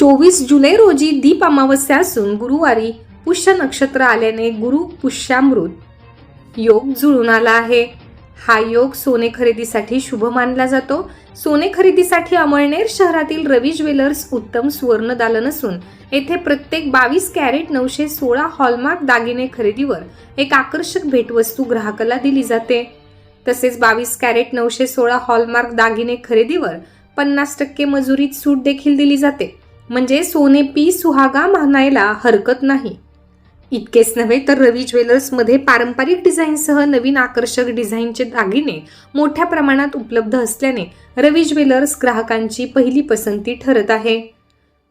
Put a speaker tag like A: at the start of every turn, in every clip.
A: चोवीस जुलै रोजी दीप अमावस्या असून गुरुवारी पुष्य नक्षत्र आल्याने गुरु पुष्यामृत. योग जुळून आला आहे. हा योग सोने खरेदीसाठी शुभ मानला जातो. सोने खरेदीसाठी अमळनेर शहरातील रवी ज्वेलर्स उत्तम सुवर्ण दालन असून येथे प्रत्येक बावीस कॅरेट नऊशे सोळा हॉलमार्क दागिने खरेदीवर एक आकर्षक भेटवस्तू ग्राहकाला दिली जाते. तसेच बावीस कॅरेट नऊशे सोळा हॉलमार्क दागिने खरेदीवर पन्नास टक्के मजुरीत सूट देखील दिली जाते. म्हणजे सोने पी सुहागा म्हणायला हरकत नाही. इतकेच नव्हे तर रवी ज्वेलर्समध्ये पारंपरिक डिझाईनसह नवीन आकर्षक डिझाईनचे दागिने मोठ्या प्रमाणात उपलब्ध असल्याने रवी ज्वेलर्स ग्राहकांची पहिली पसंती ठरत आहे.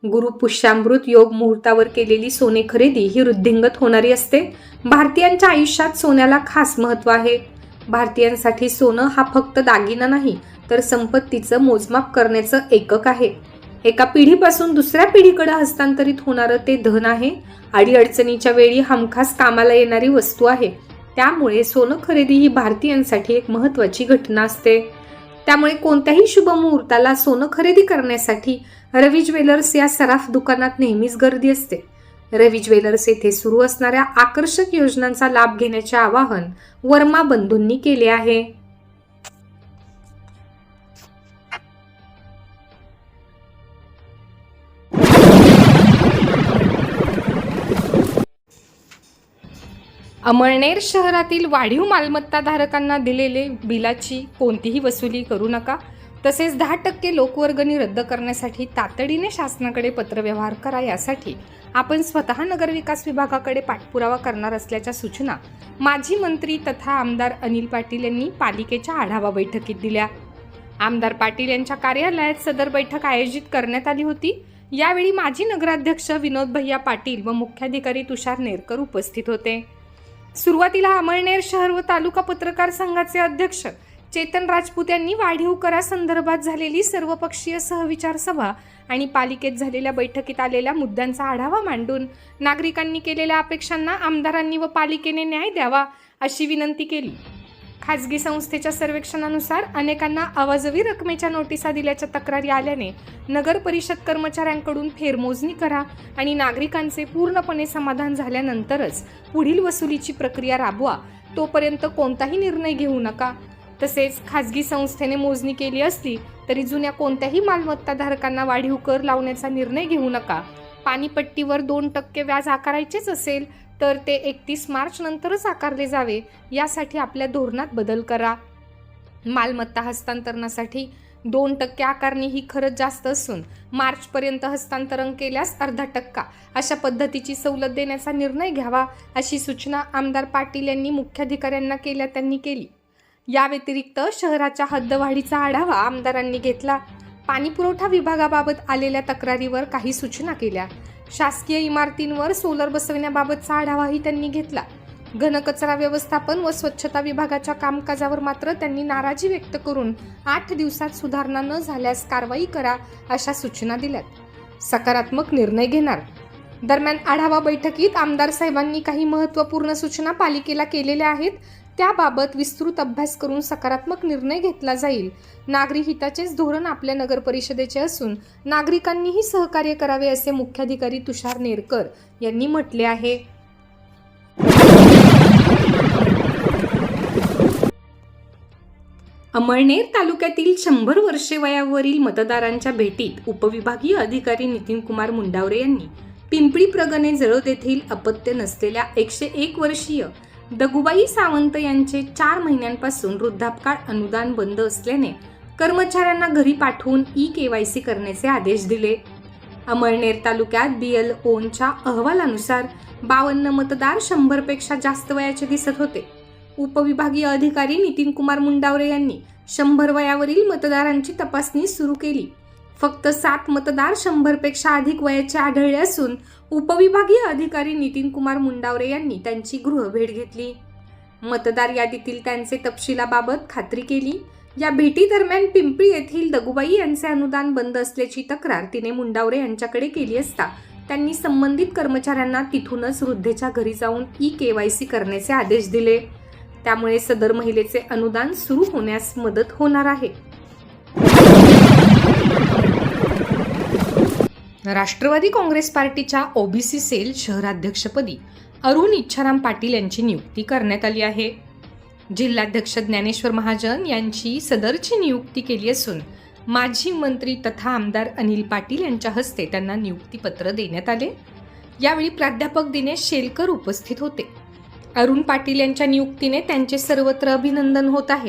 A: गुरु पुष्यामृत योग मुहूर्तावर केलेली सोने खरेदी ही वृद्धिंगत होणारी असते. भारतीयांच्या आयुष्यात सोन्याला खास महत्त्व आहे. भारतीयांसाठी सोनं हा फक्त दागिना नाही तर संपत्तीचं मोजमाप करण्याचं एकक आहे. एका पिढीपासून दुसऱ्या पिढीकडे हस्तांतरित होणारं ते धन आहे. अडीअडचणीच्या वेळी हमखास कामाला येणारी वस्तू आहे. त्यामुळे सोनं खरेदी ही भारतीयांसाठी एक महत्त्वाची घटना असते. त्यामुळे कोणत्याही शुभ मुहूर्ताला सोनं खरेदी करण्यासाठी रवी ज्वेलर्स या सराफ दुकानात नेहमीच गर्दी असते. रवी ज्वेलर्स येथे सुरू असणाऱ्या आकर्षक योजनांचा लाभ घेण्याचे आवाहन वर्मा बंधूंनी केले आहे. अमळनेर शहरातील वाढीव मालमत्ताधारकांना दिलेले बिलाची कोणतीही वसुली करू नका. तसेच दहा टक्के लोकवर्गणी रद्द करण्यासाठी तातडीने शासनाकडे पत्रव्यवहार करा. यासाठी आपण स्वतः नगरविकास विभागाकडे पाठपुरावा करणार असल्याच्या सूचना माजी मंत्री तथा आमदार अनिल पाटील यांनी पालिकेच्या आढावा बैठकीत दिल्या. आमदार पाटील यांच्या कार्यालयात सदर बैठक आयोजित करण्यात आली होती. यावेळी माजी नगराध्यक्ष विनोद भैया पाटील व मुख्याधिकारी तुषार नेरकर उपस्थित होते. सुरुवातीला अमळनेर शहर व तालुका पत्रकार संघाचे अध्यक्ष चेतन राजपूत यांनी वाढीव करासंदर्भात झालेली सर्वपक्षीय सहविचार सभा आणि पालिकेत झालेल्या बैठकीत आलेल्या मुद्द्यांचा आढावा मांडून नागरिकांनी केलेल्या अपेक्षांना आमदारांनी व पालिकेने न्याय द्यावा अशी विनंती केली. खाजगी संस्थेच्या सर्वेक्षणानुसार अनेकांना अवाजवी रकमेच्या नोटिसा दिल्याच्या तक्रारी आल्याने नगर परिषद कर्मचाऱ्यांकडून फेरमोजणी करा आणि नागरिकांचे पूर्णपणे समाधान झाल्यानंतरच पुढील वसुलीची प्रक्रिया राबवा. तोपर्यंत कोणताही निर्णय घेऊ नका. तसेच खाजगी संस्थेने मोजणी केली असली तरी जुन्या कोणत्याही मालमत्ताधारकांना वाढीव कर लावण्याचा निर्णय घेऊ नका. पाणीपट्टीवर दोन टक्के व्याज आकारायचेच असेल तर ते एकतीस मार्च नंतरच आकारले जावे. यासाठी आपल्या धोरणात बदल करा. मालमत्ता हस्तांतरणासाठी दोन टक्के आकारणी ही खरंच जास्त असून मार्चपर्यंत हस्तांतरण केल्यास अर्धा टक्का अशा पद्धतीची सवलत देण्याचा निर्णय घ्यावा अशी सूचना आमदार पाटील यांनी मुख्याधिकाऱ्यांना केल्या त्यांनी केली. या व्यतिरिक्त शहराच्या हद्दवाढीचा आढावा आमदारांनी घेतला. पाणीपुरवठा विभागाबाबत आलेल्या तक्रारीवर काही सूचना केल्या. शासकीय इमारतींवर सोलर बसवण्याबाबतचा आढावाही त्यांनी घेतला. घनकचरा व्यवस्थापन व स्वच्छता विभागाच्या कामकाजावर मात्र त्यांनी नाराजी व्यक्त करून आठ दिवसात सुधारणा न झाल्यास कारवाई करा अशा सूचना दिल्यात. सकारात्मक निर्णय घेणार. दरम्यान आढावा बैठकीत आमदार साहेबांनी काही महत्त्वपूर्ण सूचना पालिकेला केलेल्या आहेत. त्याबाबत विस्तृत अभ्यास करून सकारात्मक निर्णय घेतला जाईल. नागरी हिताचेच धोरण आपल्या नगर परिषदेचे असून नागरिकांनीही सहकार्य करावे असे मुख्याधिकारी तुषार नेरकर यांनी म्हटले आहे. अमळनेर तालुक्यातील शंभर वर्षे वयावरील मतदारांच्या भेटीत उपविभागीय अधिकारी नितीन कुमार मुंडावरे यांनी पिंपळी प्रगणे जळोद येथील अपत्य नसलेल्या एकशे एक वर्षीय दगुबाई सावंत यांचे चार महिन्यांपासून वृद्धापकाळ अनुदान बंद असल्याने कर्मचाऱ्यांना घरी पाठवून ई के वाय सी करण्याचे आदेश दिले. अमळनेर तालुक्यात बी एल ओनच्या अहवालानुसार बावन्न मतदार शंभरपेक्षा जास्त वयाचे दिसत होते. उपविभागीय अधिकारी नितीन कुमार मुंडावरे यांनी शंभर वयावरील मतदारांची तपासणी सुरू केली. फक्त सात मतदार शंभरपेक्षा अधिक वयाचे आढळले असून उपविभागीय अधिकारी नितीन कुमार मुंडावरे यांनी त्यांची गृहभेट घेतली. मतदार यादीतील त्यांचे तपशिलाबाबत खात्री केली. या भेटीदरम्यान पिंपरी येथील दगुबाई यांचे अनुदान बंद असल्याची तक्रार तिने मुंडावरे यांच्याकडे केली असता त्यांनी संबंधित कर्मचाऱ्यांना तिथूनच वृद्धेच्या घरी जाऊन ई के वाय सी करण्याचे आदेश दिले. त्यामुळे सदर महिलेचे अनुदान सुरू होण्यास मदत होणार आहे. राष्ट्रवादी काँग्रेस पार्टीच्या ओबीसी सेल शहराध्यक्षपदी अरुण इच्छाराम पाटील यांची नियुक्ती करण्यात आली आहे. जिल्हाध्यक्ष ज्ञानेश्वर महाजन यांची सदरची नियुक्ती केली असून माजी मंत्री तथा आमदार अनिल पाटील यांच्या हस्ते त्यांना नियुक्तीपत्र देण्यात आले. यावेळी प्राध्यापक दिनेश शेलकर उपस्थित होते. अरुण पाटील यांच्या नियुक्तीने त्यांचे सर्वत्र अभिनंदन होत आहे.